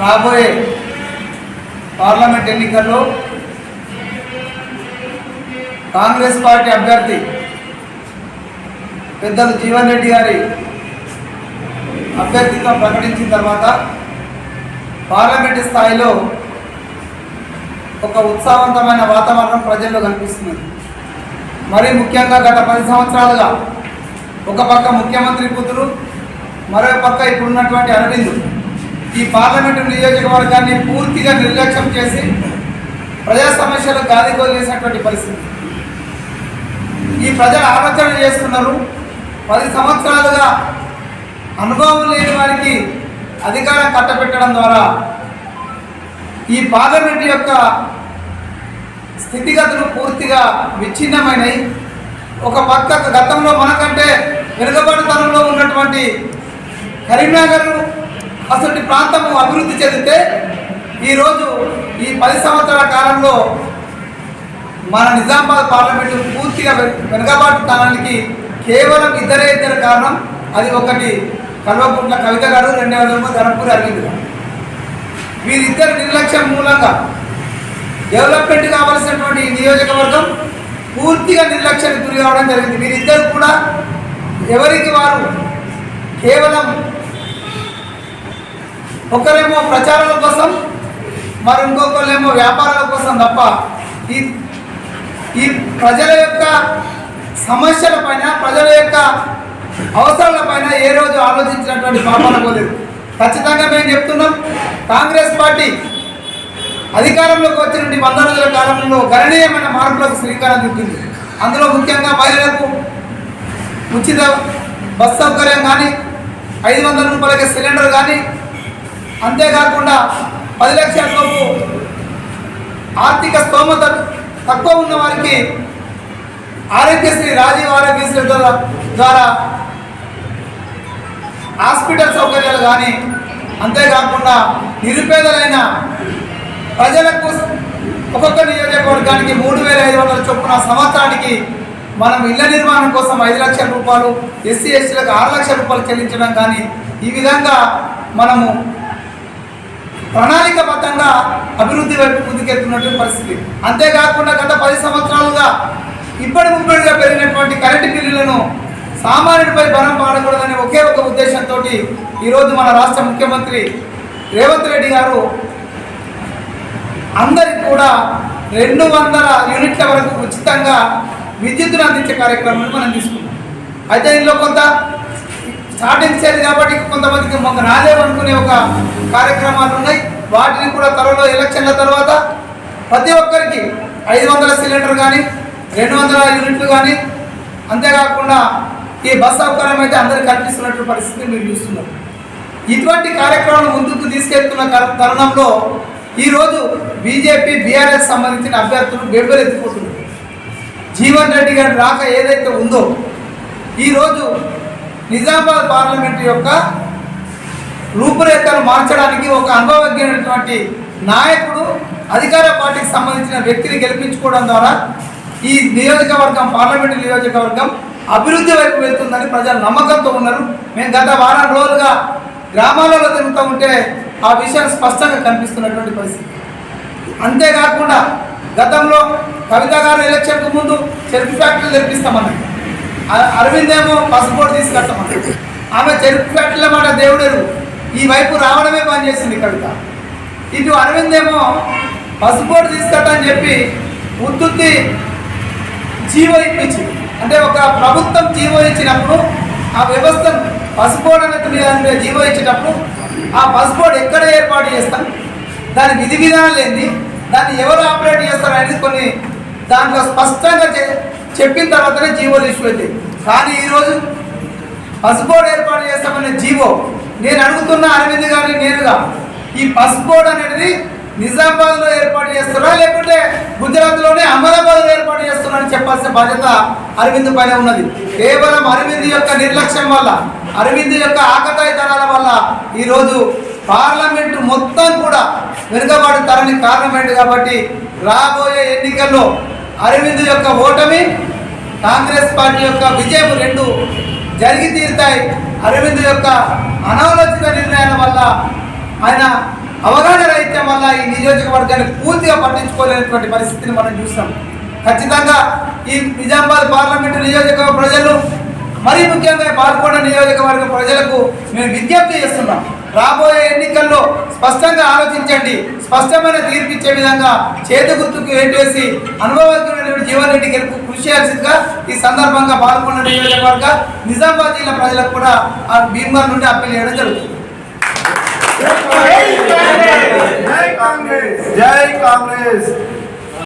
రాబోయే పార్లమెంట్ ఎన్నికల్లో కాంగ్రెస్ పార్టీ అభ్యర్థి పెద్దలు జీవన్ రెడ్డి గారి అభ్యర్థిత్వం ప్రకటించిన తర్వాత పార్లమెంటు స్థాయిలో ఒక ఉత్సాహవంతమైన వాతావరణం ప్రజల్లో కనిపిస్తుంది మరీ ముఖ్యంగా గత పది సంవత్సరాలుగా ఒక పక్క ముఖ్యమంత్రి కూతురు మరో పక్క ఇప్పుడున్నటువంటి అరవింద్. ఈ పార్లమెంటు నియోజకవర్గాన్ని పూర్తిగా నిర్లక్ష్యం చేసి ప్రజా సమస్యలు గాలిగోలు చేసినటువంటి పరిస్థితి. ఈ ప్రజలు ఆలోచన చేస్తున్నారు. పది సంవత్సరాలుగా అనుభవం లేని వారికి అధికారం కట్టబెట్టడం ద్వారా ఈ పార్లమెంట్ యొక్క స్థితిగతులు పూర్తిగా విచ్ఛిన్నమైనవి ఒక పక్క గతంలో మనకంటే వెనుకబడితనంలో ఉన్నటువంటి కరీంనగర్ అసలు ప్రాంతము అభివృద్ధి చెందితే ఈరోజు ఈ పది సంవత్సరాల కాలంలో మన నిజామాబాద్ పార్లమెంటు పూర్తిగా వెనుకబాటు స్థానానికి కేవలం ఇద్దరే ఇద్దరు కారణం. అది ఒకటి కల్వకుంట్ల కవిత గారు రెండవదేమో ధనపూరి అరవింద్ గారు. వీరిద్దరి నిర్లక్ష్యం మూలంగా డెవలప్మెంట్ కావాల్సినటువంటి నియోజకవర్గం పూర్తిగా నిర్లక్ష్యానికి గురి కావడం జరిగింది. వీరిద్దరు కూడా ఎవరికి వారు కేవలం ఒకరేమో ప్రచారాల కోసం మరి ఇంకొకరేమో వ్యాపారాల కోసం తప్ప ఈ ఈ ప్రజల యొక్క సమస్యల పైన ప్రజల యొక్క అవసరాల పైన ఏ రోజు ఆలోచించినటువంటి పాపాలు పోలేదు. ఖచ్చితంగా మేము చెప్తున్నాం కాంగ్రెస్ పార్టీ అధికారంలోకి వచ్చినటువంటి వంద రోజుల కాలంలో గణనీయమైన మార్పులకు శ్రీకారం చుట్టింది. అందులో ముఖ్యంగా మహిళలకు ఉచిత బస్ సౌకర్యం కానీ ఐదు వందల రూపాయలకి సిలిండర్ కానీ అంతేకాకుండా పది లక్షల లోపు ఆర్థిక స్తోమత తక్కువ ఉన్న వారికి ఆరోగ్యశ్రీ రాజీవ్ ఆరోగ్యశ్రీ ద్వారా ద్వారా హాస్పిటల్ సౌకర్యాలు కానీ అంతేకాకుండా నిరుపేదలైన ప్రజలకు ఒక్కొక్క నియోజకవర్గానికి మూడు వేల ఐదు వందల చొప్పున సంవత్సరానికి మనం ఇళ్ళ నిర్మాణం కోసం ఐదు లక్షల రూపాయలు ఎస్సీ ఎస్టీలకు ఆరు లక్షల రూపాయలు చెల్లించడం కానీ ఈ విధంగా మనము ప్రణాళికబద్ధంగా అభివృద్ధి వైపు ముందుకెళ్తున్నటువంటి పరిస్థితి. అంతేకాకుండా గత పది సంవత్సరాలుగా ఇప్పటి ముప్పటిగా పెరిగినటువంటి కరెంటు బిల్లులను సామాన్యుడిపై బలం పాడకూడదనే ఒకే ఒక ఉద్దేశంతో ఈరోజు మన రాష్ట్ర ముఖ్యమంత్రి రేవంత్ రెడ్డి గారు అందరికి కూడా రెండు వందల యూనిట్ల వరకు ఉచితంగా విద్యుత్తును అందించే కార్యక్రమాన్ని మనం తీసుకున్నాం. అయితే ఇందులో కొంత స్టార్టింగ్ కాబట్టి కొంతమందికి మాకు రాలేవనుకునే ఒక కార్యక్రమాలు ఉన్నాయి. వాటిని కూడా త్వరలో ఎలక్షన్ల తర్వాత ప్రతి ఒక్కరికి ఐదు వందల సిలిండర్ కానీ రెండు వందల యూనిట్లు కానీ అంతేకాకుండా ఈ బస్ సౌకర్యం అయితే అందరికి కల్పిస్తున్నట్టు పరిస్థితి మీరు చూస్తున్నారు. ఇటువంటి కార్యక్రమాలు ముందుకు తీసుకెళ్తున్న తరుణంలో ఈరోజు బీజేపీ బీఆర్ఎస్ సంబంధించిన అభ్యర్థులు బెంబెలెత్తిపోతున్నారు. జీవన్ రెడ్డి గారి రాక ఏదైతే ఉందో ఈరోజు నిజామాబాద్ పార్లమెంట్ యొక్క రూపురేఖలు మార్చడానికి ఒక అనుభవజ్ఞమైనటువంటి నాయకుడు అధికార పార్టీకి సంబంధించిన వ్యక్తిని గెలిపించుకోవడం ద్వారా ఈ నియోజకవర్గం పార్లమెంటు నియోజకవర్గం అభివృద్ధి వైపు వెళ్తుందని ప్రజలు నమ్మకంతో ఉన్నారు. మేము గత వారం రోజులుగా గ్రామాలలో తిరుగుతూ ఉంటే ఆ విషయం స్పష్టంగా కనిపిస్తున్నటువంటి పరిస్థితి. అంతేకాకుండా గతంలో కవిత గారు ఎలక్షన్కు ముందు చెరుకు ఫ్యాక్టరీలు తెప్పిస్తామన్నారు. అరవింద్ ఏమో పసుపోటు తీసుకెళ్తామన్నారు ఆమె చెరుకు ఫ్యాక్టరీల మాట దేవుడెరు. ఈ వైపు రావడమే పని చేసింది కవిత. ఇటు అరవింద్ ఏమో పసుపోటు తీసుకెళ్తామని చెప్పి ఉత్తుత్తి జీవో ఇప్పించి అంటే ఒక ప్రభుత్వం జీవో ఇచ్చినప్పుడు ఆ వ్యవస్థను పసుపోడు అనే జీవో ఇచ్చేటప్పుడు ఆ పసుపోర్ట్ ఎక్కడ ఏర్పాటు చేస్తాం? దాని విధి విధానాలు ఏంది? దాన్ని ఎవరు ఆపరేట్ చేస్తారు అనేది కొన్ని దాంట్లో స్పష్టంగా చెప్పిన తర్వాతనే జీవోలు ఇష్యూ అవుతాయి కానీ ఈరోజు పసుపోడు ఏర్పాటు చేస్తామనే జీవో. నేను అడుగుతున్న అరవింద్ గారిని నేరుగా ఈ పసుపోడు అనేది నిజామాబాద్లో ఏర్పాటు చేస్తున్నారా? లేకుంటే గుజరాత్లోనే అహ్మదాబాద్లో ఏర్పాటు చేస్తున్నారని చెప్పాల్సిన బాధ్యత అరవింద్ పైన ఉన్నది. కేవలం అరవింద్ యొక్క నిర్లక్ష్యం వల్ల అరవింద్ యొక్క ఆకతాయితనాల వల్ల ఈరోజు పార్లమెంటు మొత్తం కూడా వెనుకబాటు తరానికి కారణమైంది కాబట్టి రాబోయే ఎన్నికల్లో అరవింద్ యొక్క ఓటమి కాంగ్రెస్ పార్టీ యొక్క విజయం రెండు జరిగి తీరుతాయి. అరవింద్ యొక్క అనాలోచిత నిర్ణయాల వల్ల ఆయన అవగాహన రహిత్యం వల్ల ఈ నియోజకవర్గాన్ని పూర్తిగా పట్టించుకోలేనటువంటి పరిస్థితిని మనం చూస్తాం. ఖచ్చితంగా ఈ నిజామాబాద్ పార్లమెంటు నియోజకవర్గ ప్రజలు మరీ ముఖ్యంగా పాల్గొండ నియోజకవర్గ ప్రజలకు మేము విజ్ఞప్తి చేస్తున్నాం. రాబోయే ఎన్నికల్లో స్పష్టంగా ఆలోచించండి. స్పష్టమైన తీర్పిచ్చే విధంగా చేతి గుర్తుకు వేసి అనుభవజ్ఞుడైన జీవన్ రెడ్డి గెలుపు కృషి చేయాల్సిందిగా ఈ సందర్భంగా పాల్గొన్న నియోజకవర్గ నిజామాబాద్ జిల్లా ప్రజలకు కూడా ఆ భీమవరం నుండి అప్పీల్ చేయడం జరుగుతుంది. జై కాంగ్రెస్! జై కాంగ్రెస్!